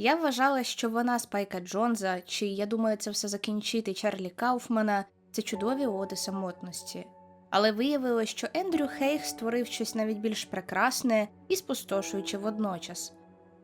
Я вважала, що вона Спайка Джонза, чи я думаю, це все закінчити Чарлі Кауфмана це чудові оди самотності. Але виявилось, що Ендрю Хейг створив щось навіть більш прекрасне і спустошуюче водночас.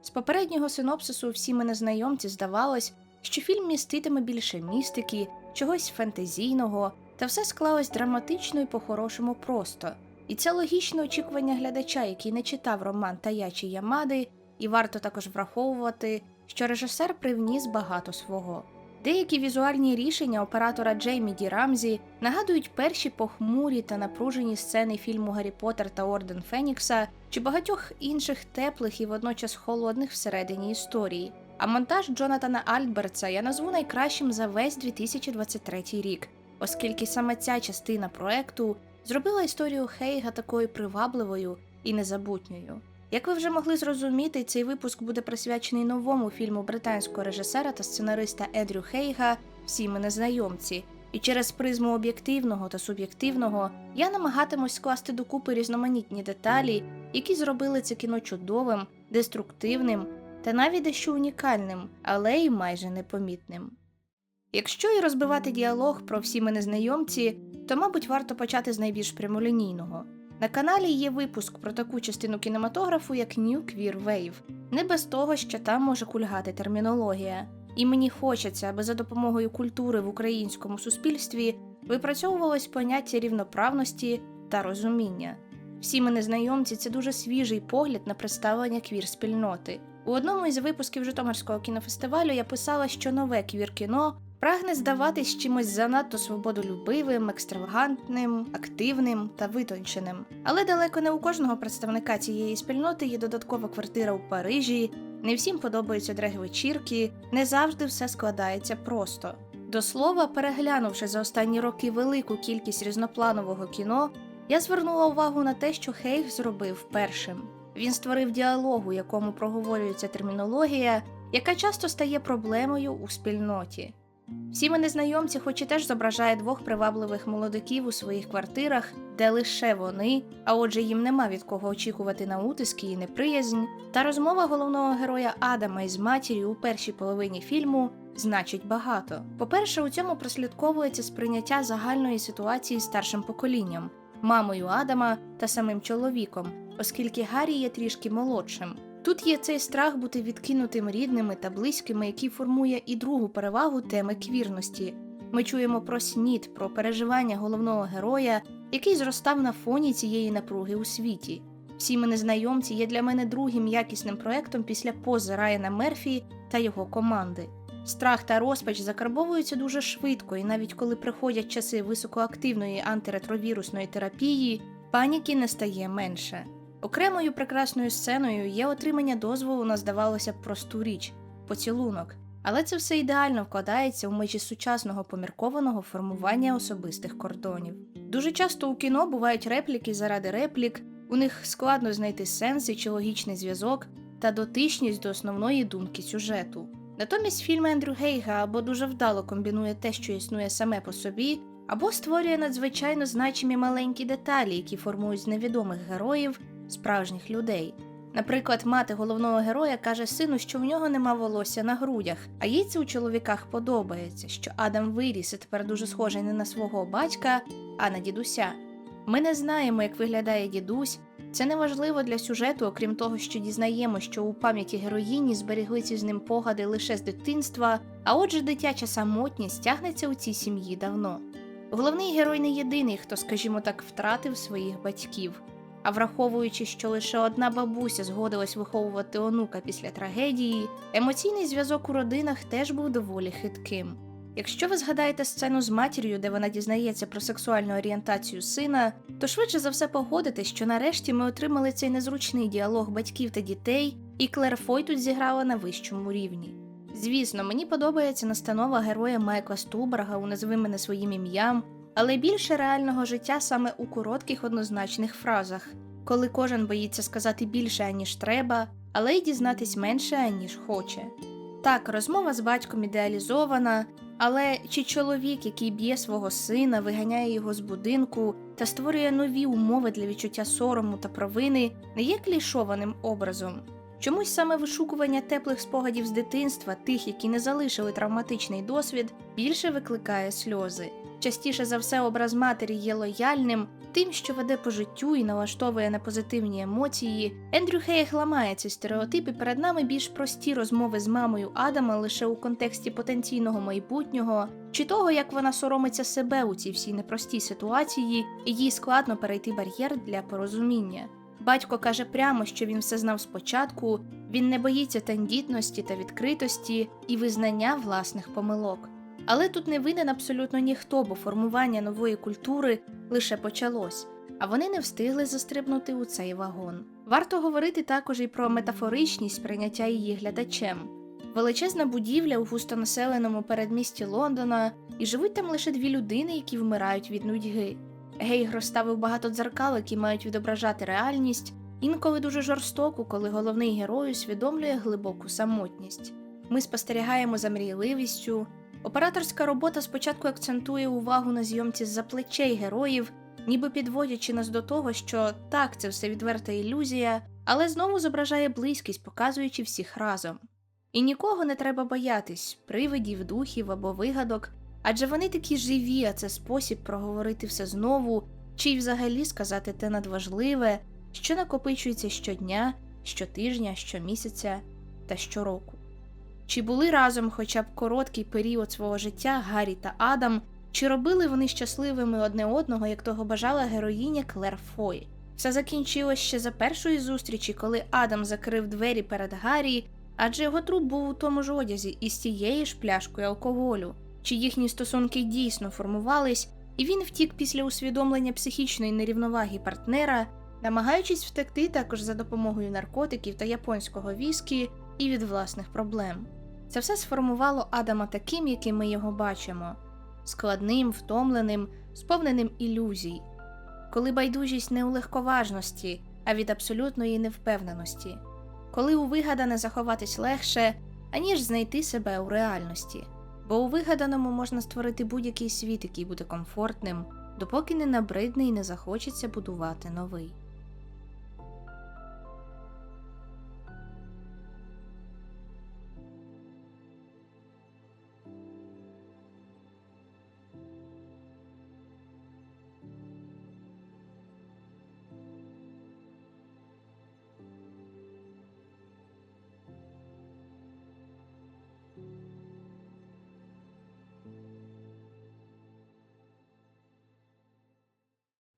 З попереднього синопсису всі ми незнайомці здавалось, що фільм міститиме більше містики, чогось фентезійного, та все склалось драматично і по-хорошому просто. І це логічне очікування глядача, який не читав роман Таячі Ямади, і варто також враховувати, що режисер привніс багато свого. Деякі візуальні рішення оператора Джеймі Ді Рамзі нагадують перші похмурі та напружені сцени фільму Гаррі Поттер та Орден Фенікса чи багатьох інших теплих і водночас холодних всередині історії. А монтаж Джонатана Альбертса я назву найкращим за весь 2023 рік, оскільки саме ця частина проекту зробила історію Хейга такою привабливою і незабутньою. Як ви вже могли зрозуміти, цей випуск буде присвячений новому фільму британського режисера та сценариста Едрю Хейга Всі ми незнайомці. І через призму об'єктивного та суб'єктивного я намагатимусь скласти докупи різноманітні деталі, які зробили це кіно чудовим, деструктивним та навіть дещо унікальним, але й майже непомітним. Якщо і розбивати діалог про всі ми незнайомці, то, мабуть, варто почати з найбільш прямолінійного. На каналі є випуск про таку частину кінематографу, як New Queer Wave, не без того, що там може кульгати термінологія. І мені хочеться, аби за допомогою культури в українському суспільстві випрацьовувалось поняття рівноправності та розуміння. Всі ми незнайомці це дуже свіжий погляд на представлення квір-спільноти. У одному із випусків Житомирського кінофестивалю я писала, що нове квір-кіно прагне здаватись чимось занадто свободолюбивим, екстравагантним, активним та витонченим. Але далеко не у кожного представника цієї спільноти є додаткова квартира у Парижі. Не всім подобаються дрег-вечірки, не завжди все складається просто. До слова, переглянувши за останні роки велику кількість різнопланового кіно, я звернула увагу на те, що Хейг зробив першим. Він створив діалог, у якому проговорюється термінологія, яка часто стає проблемою у спільноті. Всі ми незнайомці, хоч і теж зображає двох привабливих молодиків у своїх квартирах, де лише вони, а отже, їм нема від кого очікувати на утиски і неприязнь. Та розмова головного героя Адама із матір'ю у першій половині фільму значить багато. По-перше, у цьому прослідковується сприйняття загальної ситуації старшим поколінням, мамою Адама та самим чоловіком, оскільки Гаррі є трішки молодшим. Тут є цей страх бути відкинутим рідними та близькими, який формує і другу перевагу теми квірності. Ми чуємо про снід, про переживання головного героя, який зростав на фоні цієї напруги у світі. Всі ми незнайомці є для мене другим якісним проектом після пози Райана Мерфі та його команди. Страх та розпач закарбовуються дуже швидко, і навіть коли приходять часи високоактивної антиретровірусної терапії, паніки не стає менше. Окремою прекрасною сценою є отримання дозволу на здавалося б просту річ поцілунок, але це все ідеально вкладається у межі сучасного поміркованого формування особистих кордонів. Дуже часто у кіно бувають репліки заради реплік, у них складно знайти сенси чи логічний зв'язок та дотичність до основної думки сюжету. Натомість фільм Ендрю Гейга або дуже вдало комбінує те, що існує саме по собі, або створює надзвичайно значимі маленькі деталі, які формують з невідомих героїв справжніх людей. Наприклад, мати головного героя каже сину, що в нього нема волосся на грудях, а їй це у чоловіках подобається, що Адам виріс і тепер дуже схожий не на свого батька, а на дідуся. Ми не знаємо, як виглядає дідусь. Це не важливо для сюжету, окрім того, що дізнаємо, що у пам'яті героїні зберіглися з ним погади лише з дитинства, а отже, дитяча самотність тягнеться у цій сім'ї давно. Головний герой не єдиний, хто, скажімо так, втратив своїх батьків. А враховуючи, що лише одна бабуся згодилась виховувати онука після трагедії, емоційний зв'язок у родинах теж був доволі хитким. Якщо ви згадаєте сцену з матір'ю, де вона дізнається про сексуальну орієнтацію сина, то швидше за все погодитесь, що нарешті ми отримали цей незручний діалог батьків та дітей, і Клер Фой тут зіграла на вищому рівні. Звісно, мені подобається настанова героя Майкла Стуберга у «Назви мене своїм ім'ям, але більше реального життя саме у коротких однозначних фразах, коли кожен боїться сказати більше, аніж треба, але й дізнатись менше, аніж хоче. Так, розмова з батьком ідеалізована, але чи чоловік, який б'є свого сина, виганяє його з будинку та створює нові умови для відчуття сорому та провини, не є клішованим образом? Чомусь саме вишукування теплих спогадів з дитинства, тих, які не залишили травматичний досвід, більше викликає сльози. Частіше за все, образ матері є лояльним, тим, що веде по життю і налаштовує на позитивні емоції. Ендрю Хейг ламає ці стереотипи. Перед нами більш прості розмови з мамою Адама лише у контексті потенційного майбутнього, чи того, як вона соромиться себе у цій всій непростій ситуації, і їй складно перейти бар'єр для порозуміння. Батько каже прямо, що він все знав спочатку, він не боїться тендітності та відкритості і визнання власних помилок. Але тут не винен абсолютно ніхто, бо формування нової культури лише почалось, а вони не встигли застрибнути у цей вагон. Варто говорити також і про метафоричність прийняття її глядачем. Величезна будівля у густонаселеному передмісті Лондона, і живуть там лише дві людини, які вмирають від нудьги. Гейг розставив багато дзеркал, які мають відображати реальність, інколи дуже жорстоку, коли головний герой усвідомлює глибоку самотність. Ми спостерігаємо за мрійливістю. Операторська робота спочатку акцентує увагу на зйомці з-за плечей героїв, ніби підводячи нас до того, що так, це все відверта ілюзія, але знову зображає близькість, показуючи всіх разом. І нікого не треба боятись привидів, духів або вигадок, адже вони такі живі, а це спосіб проговорити все знову, чи й взагалі сказати те надважливе, що накопичується щодня, щотижня, щомісяця та щороку. Чи були разом хоча б короткий період свого життя Гаррі та Адам, чи робили вони щасливими одне одного, як того бажала героїня Клер Фой? Все закінчилось ще за першої зустрічі, коли Адам закрив двері перед Гаррі, адже його труп був у тому ж одязі із тією ж пляшкою алкоголю, чи їхні стосунки дійсно формувались, і він втік після усвідомлення психічної нерівноваги партнера, намагаючись втекти також за допомогою наркотиків та японського віскі і від власних проблем. Це все сформувало Адама таким, яким ми його бачимо складним, втомленим, сповненим ілюзій, коли байдужість не у легковажності, а від абсолютної невпевненості, коли у вигадане заховатись легше, аніж знайти себе у реальності, бо у вигаданому можна створити будь-який світ, який буде комфортним, допоки не набридне і не захочеться будувати новий.